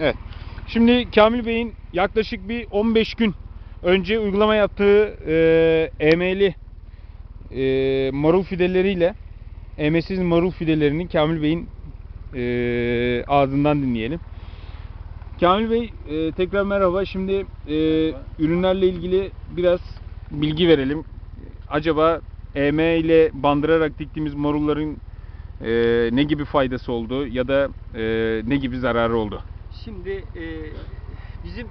Evet. Şimdi Kamil Bey'in yaklaşık bir 15 gün önce uygulama yaptığı e, EM'li e, marul fideleriyle EM'siz marul fidelerini Kamil Bey'in e, ağzından dinleyelim. Kamil Bey e, tekrar merhaba. Şimdi e, Merhaba. ürünlerle ilgili biraz bilgi verelim. Acaba EM ile bandırarak diktiğimiz marulların e, ne gibi faydası oldu ya da e, ne gibi zararı oldu? Şimdi e, bizim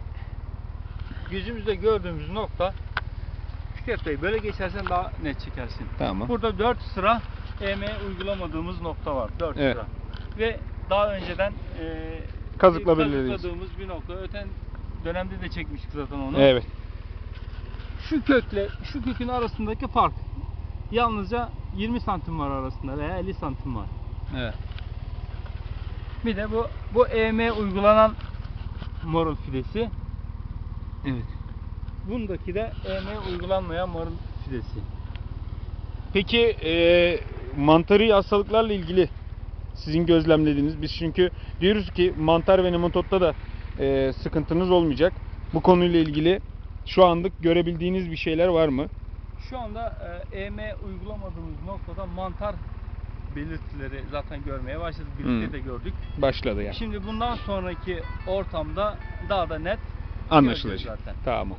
gözümüzde gördüğümüz nokta Fikret Bey böyle geçersen daha net çekersin. Tamam. Burada 4 sıra EM uygulamadığımız nokta var. 4 Evet. sıra. Ve daha önceden e, Kazıkla kazıkladığımız bir nokta. Öten dönemde de çekmiştik zaten onu. Evet. Şu kökle şu kökün arasındaki fark yalnızca 20 santim var arasında veya 50 santim var. Evet. Bir de bu bu EM uygulanan marul fidesi. Evet. Bundaki de EM uygulanmayan marul fidesi. Peki e, mantarı hastalıklarla ilgili sizin gözlemlediğiniz biz çünkü diyoruz ki mantar ve nematotta da e, sıkıntınız olmayacak. Bu konuyla ilgili şu anlık görebildiğiniz bir şeyler var mı? Şu anda e, EM uygulamadığımız noktada mantar belirtileri zaten görmeye başladık. Birlikte Hmm. de gördük. Başladı yani. Şimdi bundan sonraki ortamda daha da net Anlaşılacak. zaten. Tamam.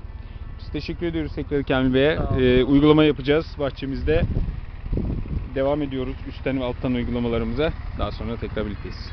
Biz teşekkür ediyoruz tekrar Kamil Bey'e. Sağ olun. E, uygulama yapacağız bahçemizde. Devam ediyoruz üstten ve alttan uygulamalarımıza. Daha sonra tekrar birlikteyiz.